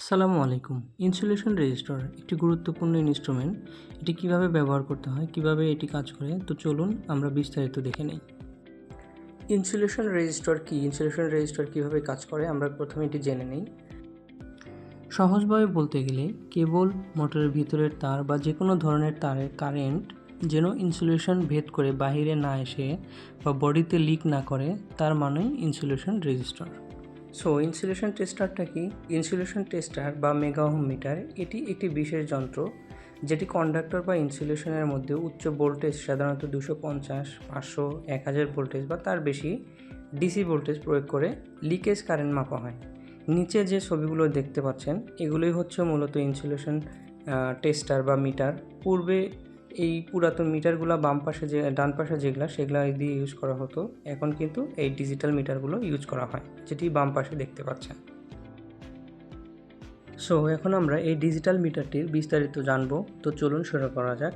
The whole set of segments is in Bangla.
আসসালামু আলাইকুম। ইনসুলেশন রেজিস্টার একটি গুরুত্বপূর্ণ ইনস্ট্রুমেন্ট এটি কীভাবে ব্যবহার করতে হয়, কীভাবে এটি কাজ করে? তো চলুন আমরা বিস্তারিত দেখে নেই। ইনসুলেশন রেজিস্টার কি? ইনসুলেশন রেজিস্টার কীভাবে কাজ করে? আমরা প্রথমে এটি জেনে নিই। সহজভাবে বলতে গেলে, কেবল মোটরের ভিতরের তার বা যে কোনো ধরনের তারের কারেন্ট যেন ইনসুলেশন ভেদ করে বাহিরে না এসে বা বডিতে লিক না করে, তার মানেই ইনসুলেশন রেজিস্টার সো ইনসুলেশন টেস্টারটা কি? ইনসুলেশন টেস্টার বা মেগাওহম মিটার এটি একটি বিশেষ যন্ত্র যেটি কন্ডাক্টর বা ইনসুলেশনের মধ্যে উচ্চ ভোল্টেজ সাধারণত দুশো পঞ্চাশ, পাঁচশো, এক হাজার ভোল্টেজ বা তার বেশি ডিসি ভোল্টেজ প্রয়োগ করে লিকেজ কারেন্ট মাপা হয়। নিচে যে ছবিগুলো দেখতে পাচ্ছেন, এগুলোই হচ্ছে মূলত ইনসুলেশন টেস্টার বা মিটার পূর্বে এই পুরাতন মিটারগুলো বাম পাশে যে, ডান পাশে যেগুলো, সেগুলো দিয়ে ইউজ করা হতো। এখন কিন্তু এই ডিজিটাল মিটারগুলো ইউজ করা হয়, যেটি বাম পাশে দেখতে পাচ্ছেন। সো এখন আমরা এই ডিজিটাল মিটারটির বিস্তারিত জানব। তো চলুন শুরু করা যাক।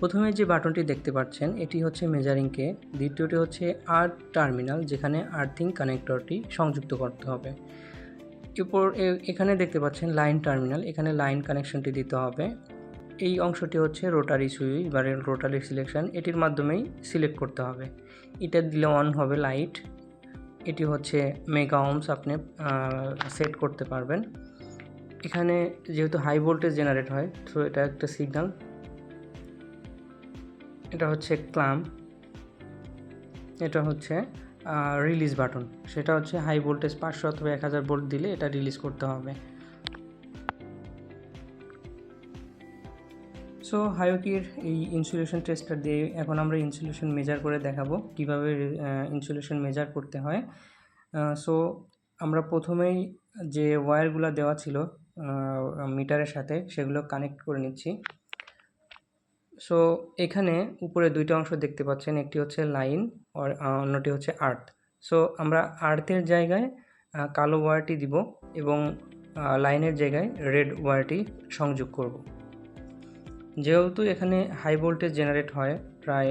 প্রথমে যে বাটনটি দেখতে পাচ্ছেন, এটি হচ্ছে মেজারিংকে দ্বিতীয়টি হচ্ছে আর্থ টার্মিনাল যেখানে আর্থিং কানেক্টরটি সংযুক্ত করতে হবে। এরপর এখানে দেখতে পাচ্ছেন লাইন টার্মিনাল এখানে লাইন কানেকশনটি দিতে হবে। এই অংশটি হচ্ছে রোটারি সুইচ বা রোটারি সিলেকশন। এটির মাধ্যমেই সিলেক্ট করতে হবে। এটা দিলে অন হবে লাইট এটি হচ্ছে মেগা ওমস আপনি সেট করতে পারবেন। এখানে যেহেতু হাই ভোল্টেজ জেনারেট হয়, তো এটা একটা সিগন্যাল এটা হচ্ছে ক্লাম এটা হচ্ছে রিলিজ বাটন সেটা হচ্ছে হাই ভোল্টেজ পাঁচশো অথবা এক হাজার ভোল্ট দিলে এটা রিলিজ করতে হবে। সো হায়োকির এই ইনসুলেশন টেস্টার দিয়ে এখন আমরা ইনসুলেশন মেজার করে দেখাবো, কীভাবে ইনসুলেশন মেজার করতে হয়। সো আমরা প্রথমেই যে ওয়্যারগুলো দেওয়া ছিল মিটারের সাথে, সেগুলো কানেক্ট করে নিচ্ছি। সো এখানে উপরে দুইটা অংশ দেখতে পাচ্ছেন, একটি হচ্ছে লাইন আর অন্যটি হচ্ছে আর্থ সো আমরা আর্থের জায়গায় কালো ওয়্যারটি দিব এবং লাইনের জায়গায় রেড ওয়্যারটি সংযোগ করব। যেহেতু এখানে হাই ভোল্টেজ জেনারেট হয়, প্রায়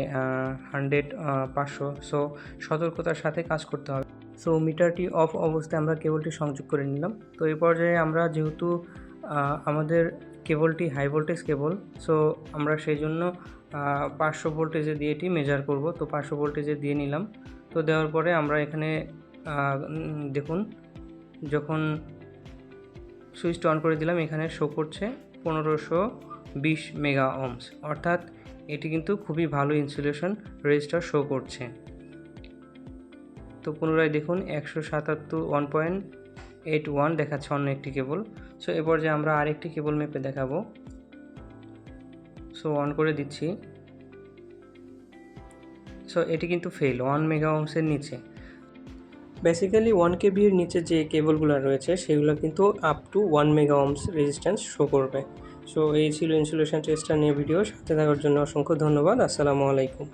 হান্ড্রেড পাঁচশো সো সতর্কতার সাথে কাজ করতে হবে। সো মিটারটি অফ অবস্থায় আমরা কেবলটি সংযোগ করে নিলাম। তো এই পর্যায়ে আমরা যেহেতু আমাদের কেবলটি হাই ভোল্টেজ কেবল সো আমরা সেই জন্য পাঁচশো ভোল্টেজে দিয়ে এটি মেজার করব। তো পাঁচশো ভোল্টেজে দিয়ে নিলাম। তো দেওয়ার পরে আমরা এখানে দেখুন, যখন সুইচটা অন করে দিলাম, এখানে শো করছে পনেরোশো বিশ মেগা ওমস অর্থাৎ এটি কিন্তু খুবই ভালো ইনসুলেশন রেজিস্টার শো করছে। তো পুনরায় দেখুন, একশো সাতাত্তর ওয়ান পয়েন্ট এইট ওয়ান দেখাচ্ছে অন্য একটি কেবল সো এরপর যে আমরা আরেকটি কেবল মেপে দেখাবো। সো অন করে দিচ্ছি। সো এটি কিন্তু ফেল ওয়ান মেগা ওমসের নিচে। বেসিক্যালি ওয়ান কেবির নিচে যে কেবলগুলো রয়েছে, সেগুলো কিন্তু up to one mega ohms resistance show করবে। সো এই ছিল ইনসুলেশন টেস্টটা নিয়ে ভিডিও সাথে থাকার জন্য অসংখ্য ধন্যবাদ। আসসালামু আলাইকুম।